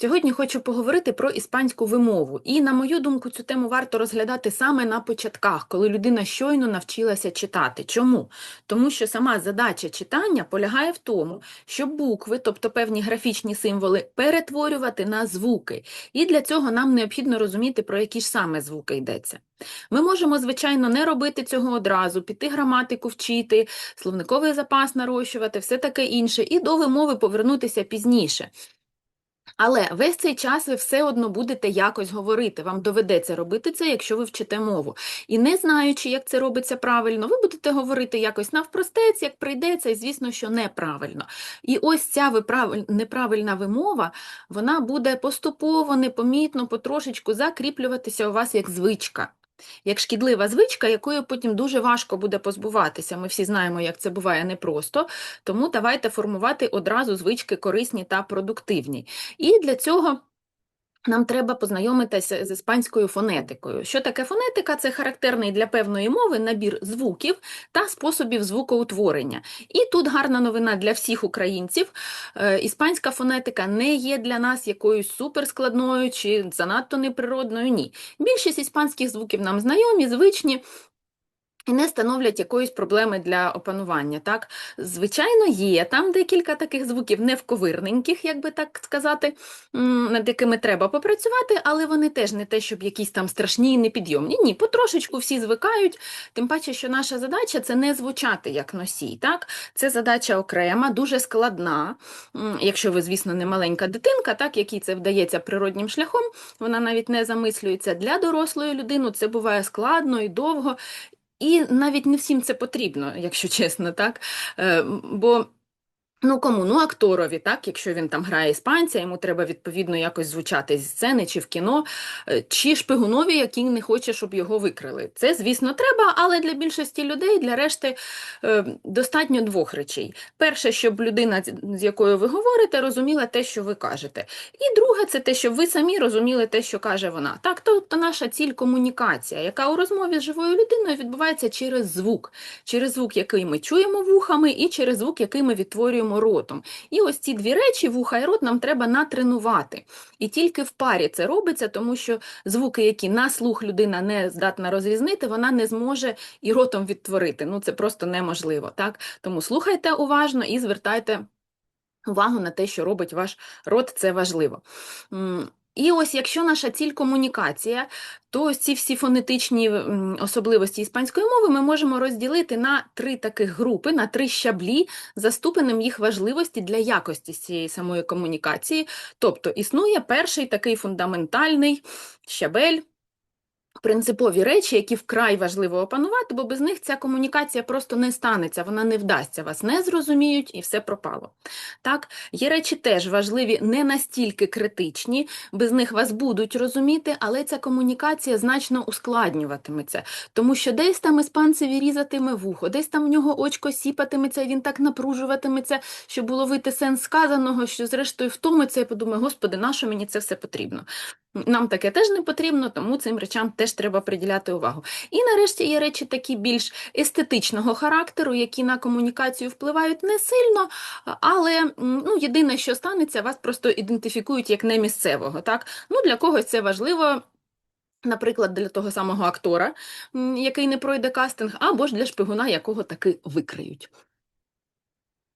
Сьогодні хочу поговорити про іспанську вимову. І, на мою думку, цю тему варто розглядати саме на початках, коли людина щойно навчилася читати. Чому? Тому що сама задача читання полягає в тому, щоб букви, тобто певні графічні символи, перетворювати на звуки. І для цього нам необхідно розуміти, про які ж саме звуки йдеться. Ми можемо, звичайно, не робити цього одразу, піти граматику вчити, словниковий запас нарощувати, все таке інше, і до вимови повернутися пізніше. Але весь цей час ви все одно будете якось говорити. Вам доведеться робити це, якщо ви вчите мову. І не знаючи, як це робиться правильно, ви будете говорити якось навпростець, як прийдеться, і звісно, що неправильно. І ось ця неправильна вимова, вона буде поступово, непомітно, потрошечку закріплюватися у вас як звичка. Як шкідлива звичка, якою потім дуже важко буде позбуватися. Ми всі знаємо, як це буває непросто, тому давайте формувати одразу звички корисні та продуктивні. І для цього нам треба познайомитися з іспанською фонетикою. Що таке фонетика? Це характерний для певної мови набір звуків та способів звукоутворення. І тут гарна новина для всіх українців. Е, Іспанська фонетика не є для нас якоюсь суперскладною чи занадто неприродною. Ні. Більшість іспанських звуків нам знайомі, звичні. І не становлять якоїсь проблеми для опанування. Так? Звичайно, є там декілька таких звуків невковирненьких, як би так сказати, над якими треба попрацювати, але вони теж не те, щоб якісь там страшні і непідйомні. Ні, потрошечку всі звикають, тим паче, що наша задача це не звучати як носій. Так? Це задача окрема, дуже складна. Якщо ви, звісно, не маленька дитинка, так, якій це вдається природнім шляхом, вона навіть не замислюється. Для дорослої людини це буває складно і довго. І навіть не всім це потрібно, якщо чесно, так? Е, Бо ну кому? Ну, акторові, так? Якщо він там грає іспанця, йому треба відповідно якось звучати зі сцени чи в кіно, е, чи шпигунові, який не хоче, щоб його викрили. Це, звісно, треба, але для більшості людей, для решти е, достатньо двох речей. Перше, щоб людина, з- якою ви говорите, розуміла те, що ви кажете. І друге, це те, щоб ви самі розуміли те, що каже вона. Так, тобто наша ціль комунікація, яка у розмові з живою людиною відбувається через звук, через звук, який ми чуємо вухами, і через звук, який ми відтворюємо ротом. І ось ці дві речі, вуха і рот, нам треба натренувати. І тільки в парі це робиться, тому що звуки, які на слух людина не здатна розрізнити, вона не зможе і ротом відтворити. Ну це просто неможливо. Так? Тому слухайте уважно і звертайте увагу на те, що робить ваш рот, це важливо. І ось якщо наша ціль комунікація, то ось ці всі фонетичні особливості іспанської мови ми можемо розділити на три таких групи, на три щаблі за ступенем їх важливості для якості цієї самої комунікації. Тобто існує перший такий фундаментальний щабель, принципові речі, які вкрай важливо опанувати, бо без них ця комунікація просто не станеться, вона не вдасться, вас не зрозуміють і все пропало. Так, є речі теж важливі, не настільки критичні, без них вас будуть розуміти, але ця комунікація значно ускладнюватиметься, тому що десь там іспанцеві різатиме вухо, десь там в нього очко сіпатиметься, він так напружуватиметься, щоб уловити сенс сказаного, що зрештою втомиться і подумає, господи, нащо мені це все потрібно? Нам таке теж не потрібно, тому цим речам теж треба приділяти увагу. І нарешті є речі такі більш естетичного характеру, які на комунікацію впливають не сильно, але ну, єдине, що станеться, вас просто ідентифікують як не місцевого. Так? Ну, для когось це важливо. Наприклад, для того самого актора, який не пройде кастинг, або ж для шпигуна, якого таки викриють.